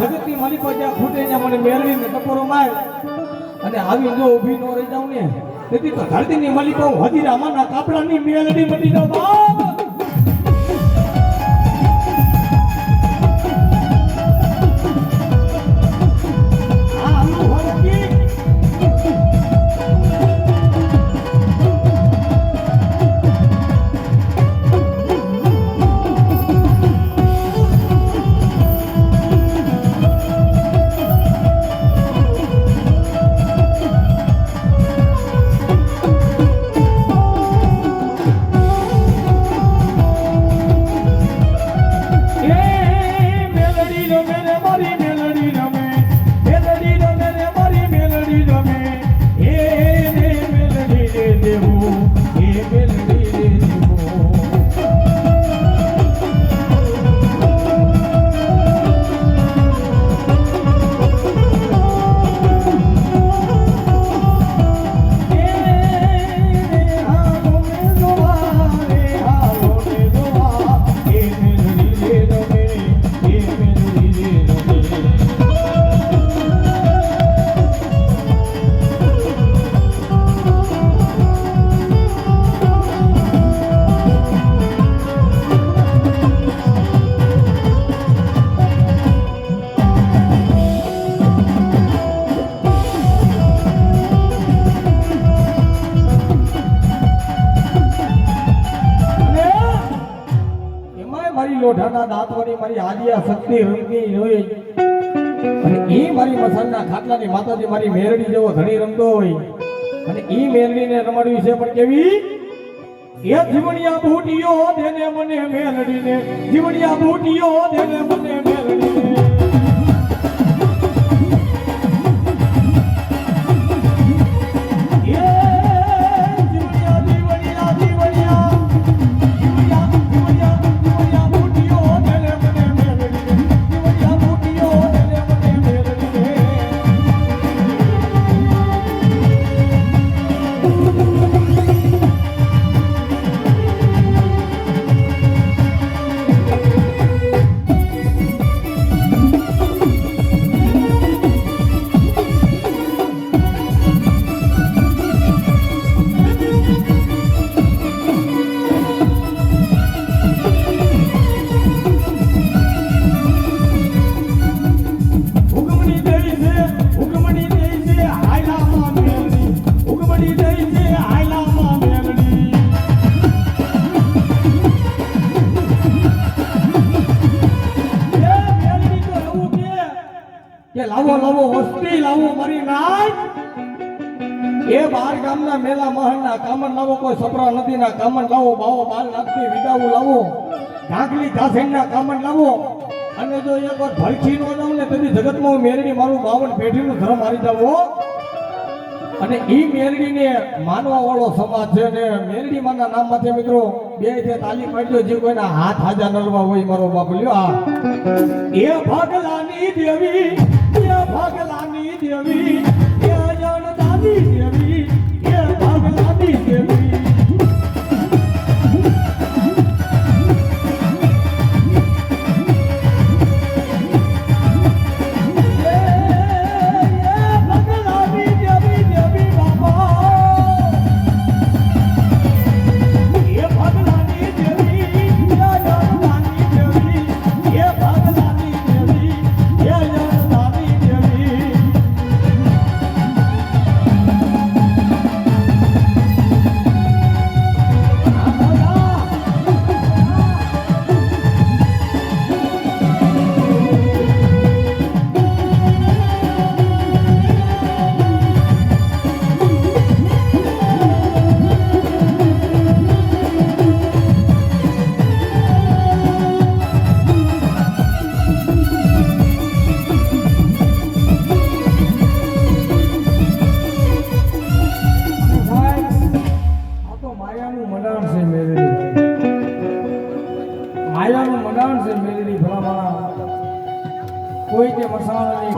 જગતની માલિકો જ્યાં ખૂટે ત્યાં મને મેળવીને ટપોરો માર. અને આવી જો ઊભી નો રહી જાઉં ને, તેથી તો ધરતીની માલિકો હજી રામાના કાપડાની મેળવી મટી જાઉં બાપ. મારી લોઢાના દાંતવાળી મારી આલિયા શક્તિ રમતી હોય. અને એ મારી મસાલના ખાટલાની માતાજી મારી મેરડી જેવો ધણી રમતો હોય. અને એ મેરડીને રમાડવી છે પણ કેવી? એ જીવણિયા બૂટીઓ દેને મને મેરડીને. જીવણિયા બૂટીઓ દેને મને મેલડીને કે? લાવો લાવો એ બાર ગામના મેલા મહલના કામણ લાવો, કોઈ સપરા નદીના કામણ લાવો, બાવો બાર નાખતી વિદાવું લાવો. ઢાંકલી ઘાસેણના કામણ લાવો. અને જો એક ભલખી નો જાઉં ને જગતમાં હું મારું બાવન પેઢીનું ધર્મ મારી જાઉં અને એ મેરડીને માનવા વાળો સમાજ છે ને મેરડી માના નામમાંથી મિત્રો, બે જે તાલીમ આપજો જે કોઈના હાથ હાજા નરવા હોય મારો બાપ લ્યો આ એ ભગલાની દેવી, એ ભગલાની દેવી, એ જણ દેવી. માયાનું મડાણ છે મેલડી. માયાનું મડાણ છે મેલડી ભલા ભલા કોઈ કે મસાલાની